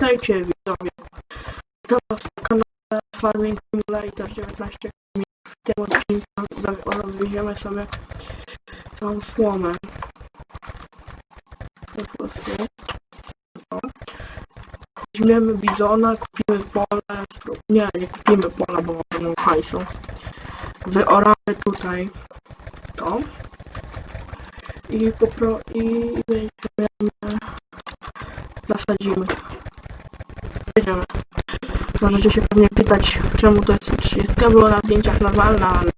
Witajcie widzowie. To was na kanale Farming Simulator 19 W tym odcinku rozwieziemy sobie tą słomę. Po prostu. O. Weźmiemy bizona, kupimy pole. Nie, nie kupimy pola, bo mamy hajsu. Wyoramy tutaj to. I popro... i weźmiemy... Zasadzimy. Możecie się pewnie pytać, czemu to jest 30. Było na zdjęciach normalna, ale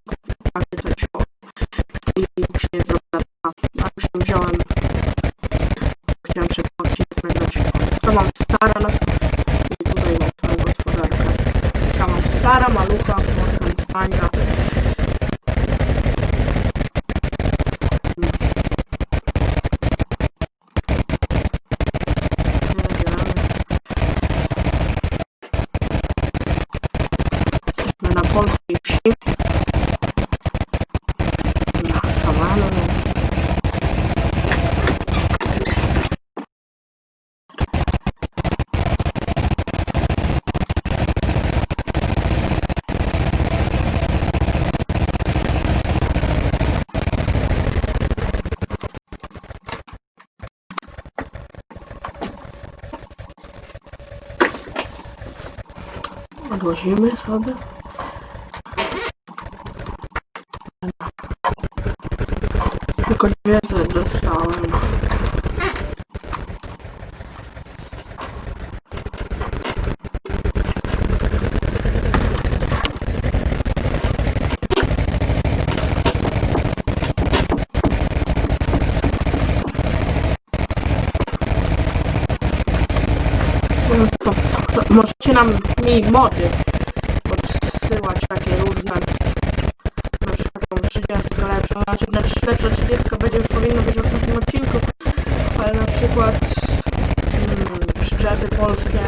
Odłozimy sobie. Tylko wiedzę dostałem. No możecie nam mi mody przykład mm, przyczepy polskie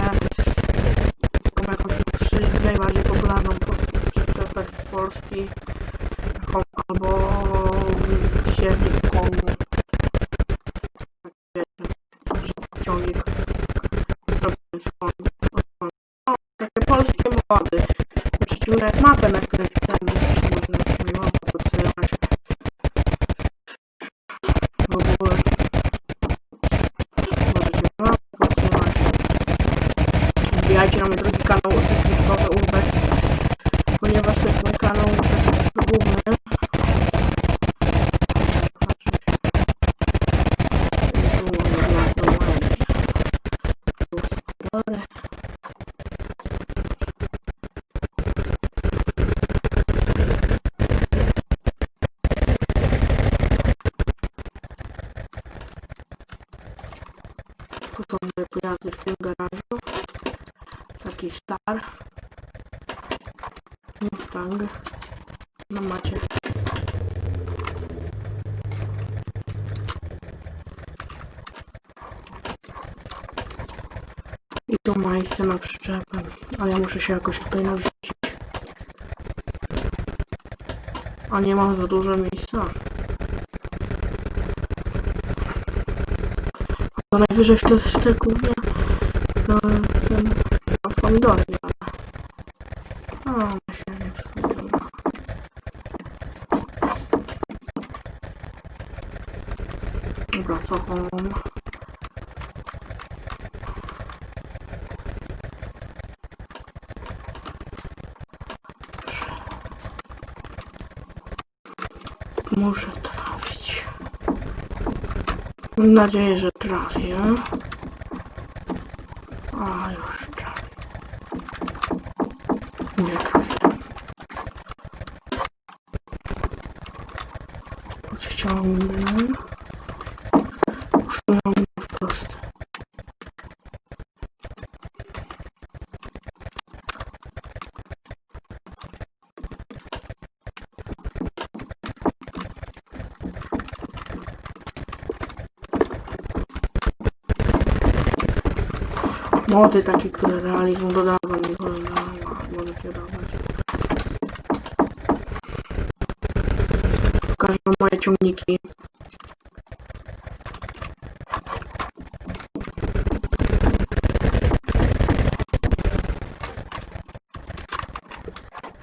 I tu miejsce na przyczepę. Ale ja muszę się jakoś tutaj narzucić. A nie mam za dużo miejsca. To najwyżej te, w te głównie na ten na pomidory, ale... O, my się nie przysługują. Dobra, co home? Muszę trafić. Mam nadzieję, że trafię. mody takie, które realizm dodawał, nie wolno modów dodawać. Pokażę moje ciągniki.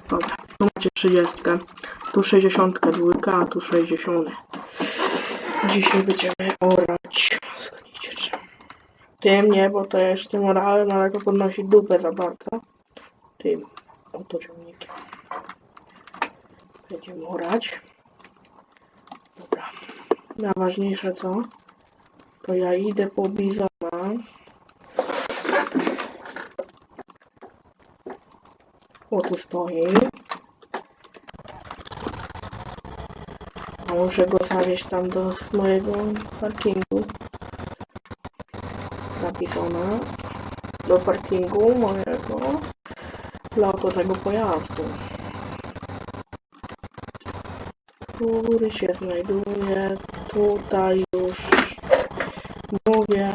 Dobra, tu macie 30, tu 62, a tu 60. Dzisiaj będziemy orać. Tym nie, bo to jest tym orałem, ale to podnosi dupę za bardzo. Tym oto ciągnikiem. Będziemy orać. Dobra. Najważniejsze co? To ja idę po bizona. O, tu stoi. A muszę go zawieźć tam do mojego parkingu. Napisane. Do parkingu mojego. Dla tego pojazdu. Który się znajduje tutaj już mówię.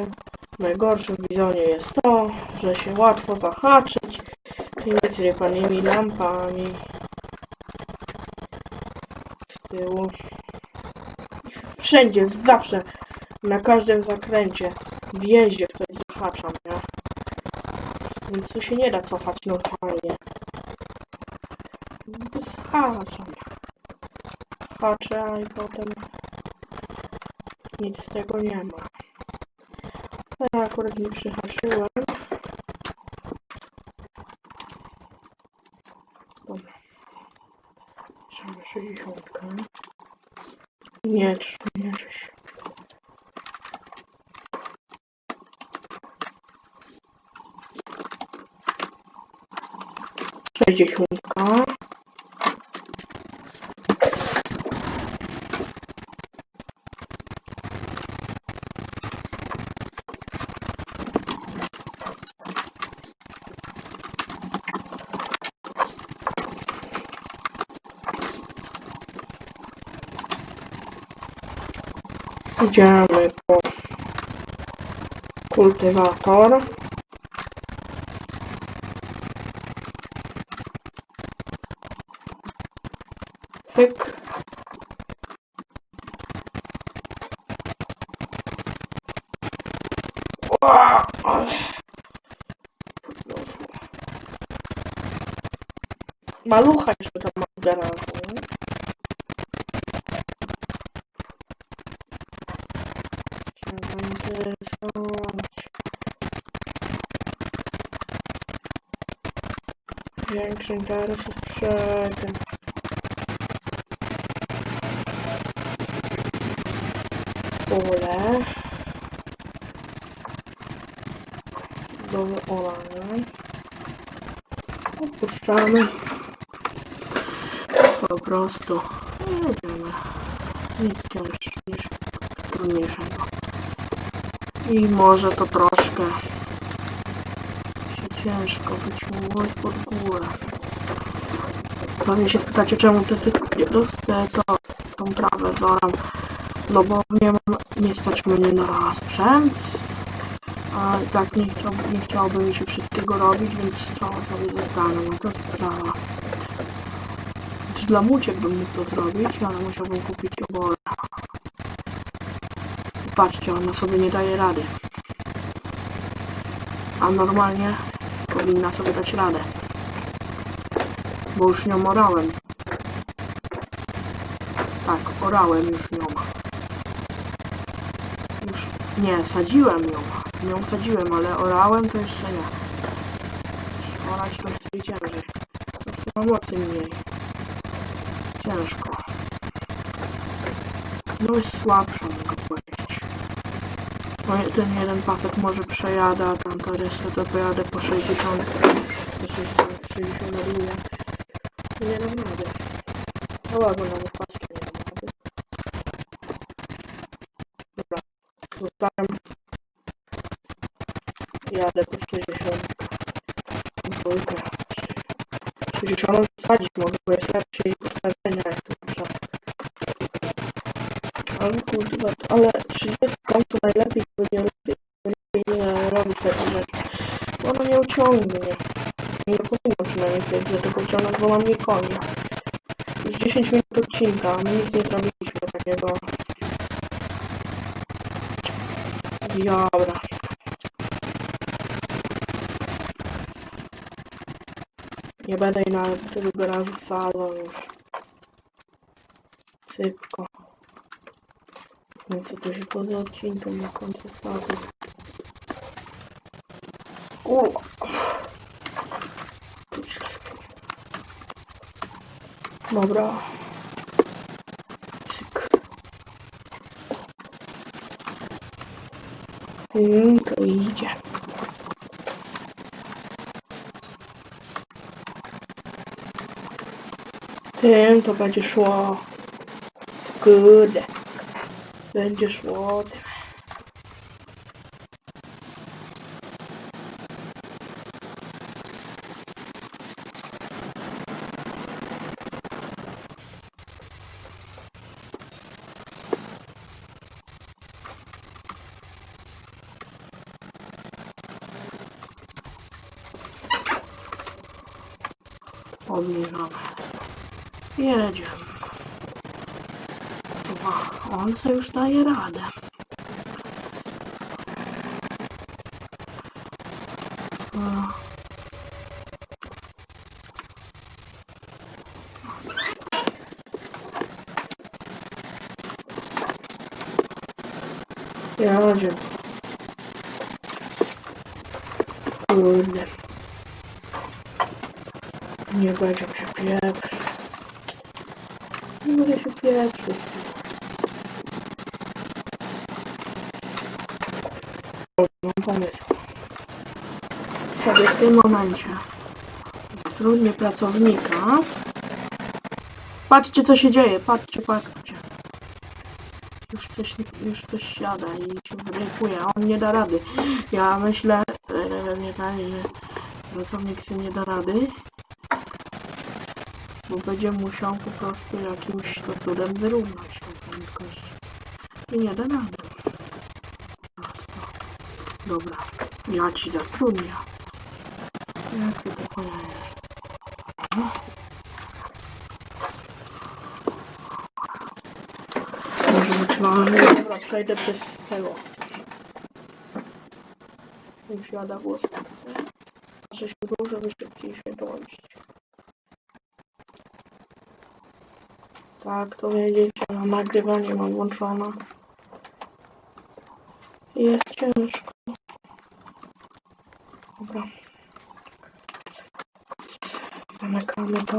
Najgorsze w jest to, że się łatwo zahaczyć tymi zrypanymi lampami z tyłu. Wszędzie, zawsze, na każdym zakręcie, w jeździe zahaczam, nie? Więc tu się nie da cofać normalnie. Zahaczam. Haczę, a i potem nic z tego nie ma. Ja akurat nie przyhaczyłem. Dobra. Trzeba 60. Nie, trzeba nie 60. de clicar. Diamo, poi ale podniosło. Malucha jeszcze tam ma garażu. Większy interes jest przed tym. Pole. Do olania. Opuszczamy. Po prostu. Jedziemy. Nic cięższe niż trudniejszego. I może to troszkę się ciężko mogło pod górę. Pewnie się spytacie, czemu te, te, te, to, tą trawę zoram. No bo nie mam, nie stać mnie na sprzęt. A tak nie, chciał, nie chciałbym się wszystkiego robić, więc to sobie zostanę. No to sprawa. Znaczy dla muciek bym mógł to zrobić, ale musiałbym kupić oborę. Patrzcie, ona sobie nie daje rady. A normalnie powinna sobie dać radę. Bo już nią orałem. Tak, orałem już nią. Już nie, sadziłem ją. Ją sadziłem, ale orałem to jeszcze nie. Orać to jeszcze ciężej. To chyba mocy mniej. Ciężko. No jest słabsza, mogę powiedzieć. No ten jeden pasek może przejadę, a tamta resztę to pojadę po 60. Po 60, 60 ładuje. Nie dam rady. No ładno, nawet Jadę po 60. Dwójkę. 60 wsadzić mogę, bo jest lepsze i ustawienia jak to muszę. Ale kurwa, ale 30 to najlepiej będzie lepiej, lepiej nie takich rzeczy. Bo ona nie uciągnie. Nie powinno przynajmniej wiedzieć, że tego ciągnąć, bo mam nie koni. Już 10 minut odcinka, nic nie zrobiliśmy Będę jej nawet tego garażu wsadzał już. Szybko. No co to się poza odcinkiem na końcu wsadził. O! Dobra. Cyk. Mm, to idzie. Tym to będzie szło. Kurde. Będzie szło. Jedziemy. Wow, on sobie już daje radę. Jedzie. Kurde. Nie będzie się pieprzyć. Nie będę się pieprzyć. Mam pomysł. Sobie w tym momencie trudnie pracownika. Patrzcie co się dzieje, patrzcie, patrzcie. Już coś, już coś siada i się wrypuje, a on nie da rady. Ja myślę, e, nie tak, że pracownik się nie da rady. Bo będzie musiał po prostu jakimś to cudem wyrównać tą prędkość. I nie da rady. Dobra, ja ci zatrudniam. Jak ty to powiesz? Może zaczynamy. Dobra, przejdę przez selo. Już jada głos. Że się żeby szybciej się dołączyć. Tak, to wiedziecie, na nagrywanie mam włączone. Jest ciężko. Dobra. Zamykamy to.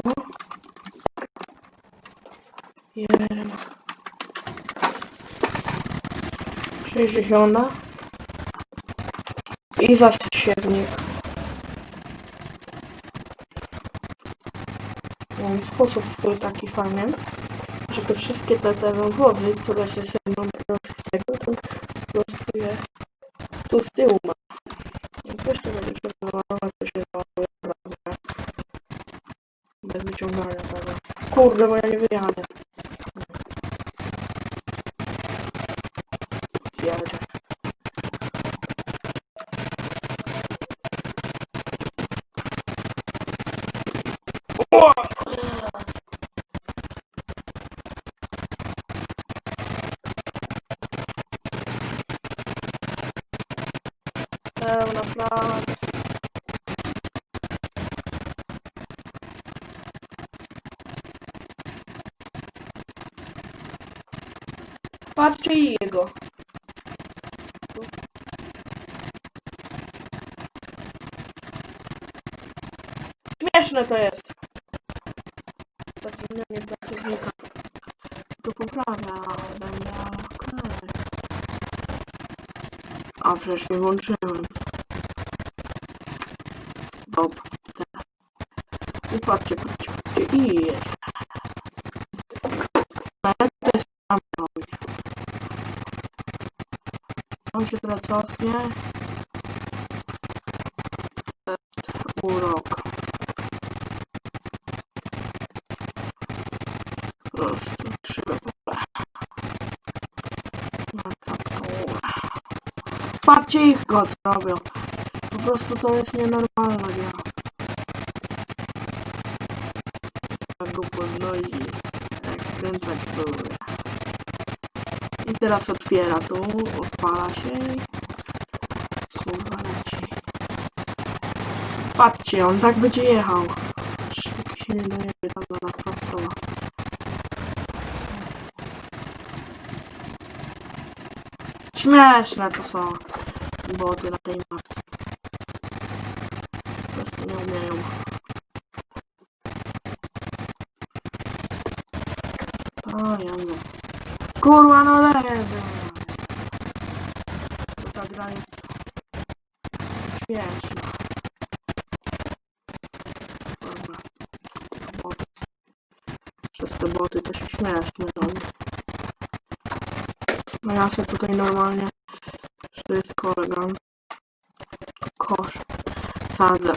Jeden. 60. I zasiewnik. Mam sposób swój taki fajny, żeby wszystkie te, te wody, które się zajmą z Patrzcie i jego. Śmieszne to jest. Zatrudnianie pracownika. To poprawia, będzie okej. A przecież nie włączyłem. Patrzcie, patrzcie, patrzcie. I jedzie. A jak to jest sam robić? On się teraz cofnie. Jest urok. Krzywe pole. Taka pała. Patrzcie ich go zrobią. Po prostu to jest nienormalna gra. Go podnosi, jak skręcać próbuje. I teraz otwiera tu, odpala się i kurwa leci. Patrzcie, on tak będzie jechał. nie dojedzie tam do nas prosto. Śmieszne to są boty na tej mapce. Po prostu nie umieją. Jamy. Kurwa, no lewy. To ta gra jest śmieszna. Dobra. Boty. Przez te boty to się śmieszne robi. No ja sobie tutaj normalnie wszystko elegancko kosz sadzę.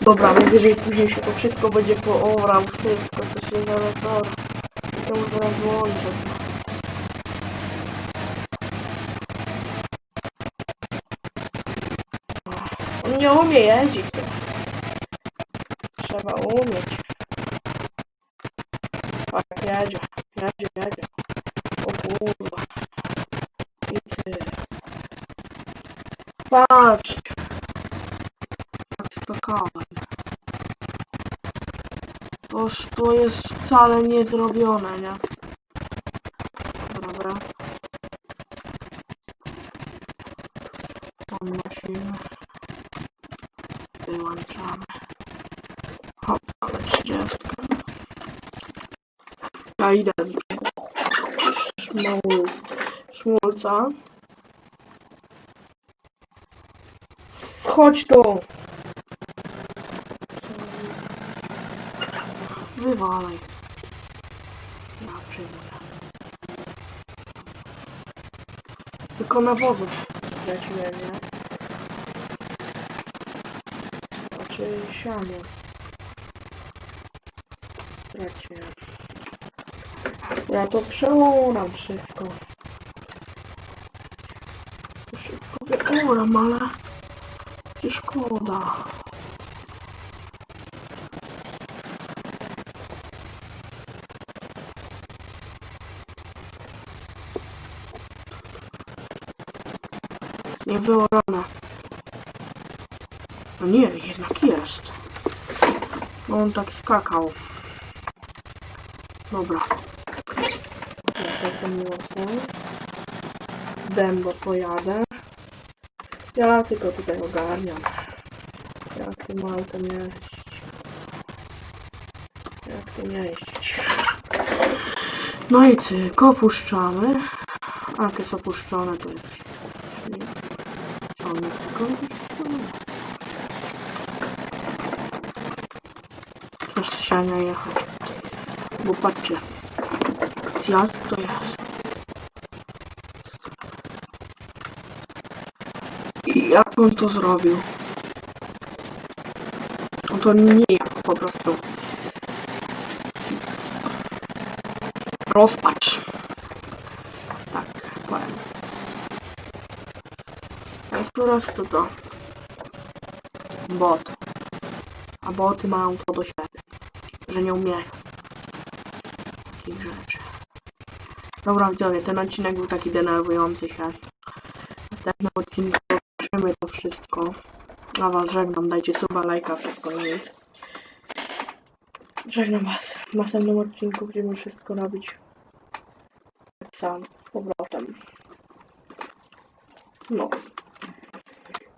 Dobra, najwyżej później się to wszystko będzie poorał, wszystko to się zaraz ora. To już zaraz włączę. On nie umie jeździć tym. Trzeba umieć. Tak, jedzie, jedzie, jedzie. O kurwa. I ty. Patrz. Jak skakałem. Toż to jest wcale nie zrobione, nie? Dobra. Podnosimy. Wyłączamy. Hop, ale 30. Ja idę do szmołu, szmulca. Chodź tu! Wywalaj. Przyjmuję. Tylko na wozu leciłem, nie? Znaczy sianie. Traciłem. Ja to przeoram wszystko. To wszystko wyoram, ale... Szkoda. Nie wyorane. No nie, jednak jest. No on tak skakał. Dobra. To. Dębo pojadę. Ja tylko tutaj ogarniam. Jak tym autem jeździć. Jak tym jeździć. No i cyk, opuszczamy. A jak jest opuszczone, to jest... Przez siania jechać. Bo patrzcie. Jak to jest? I jak on to zrobił? No to nie po prostu. Rozpacz. Tak, powiem. Po prostu to. Bot. A boty mają to do. Że nie umieją. Takich rzeczy. Dobra widzowie, ten odcinek był taki denerwujący się. W następnym odcinku zobaczymy to wszystko. A was żegnam, dajcie suba, lajka, wszystko i nic. Żegnam was w następnym odcinku, będziemy wszystko robić. Tak sam, z powrotem. No.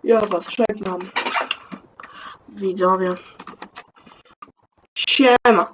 Ja was żegnam. Widzowie. 缺爱吗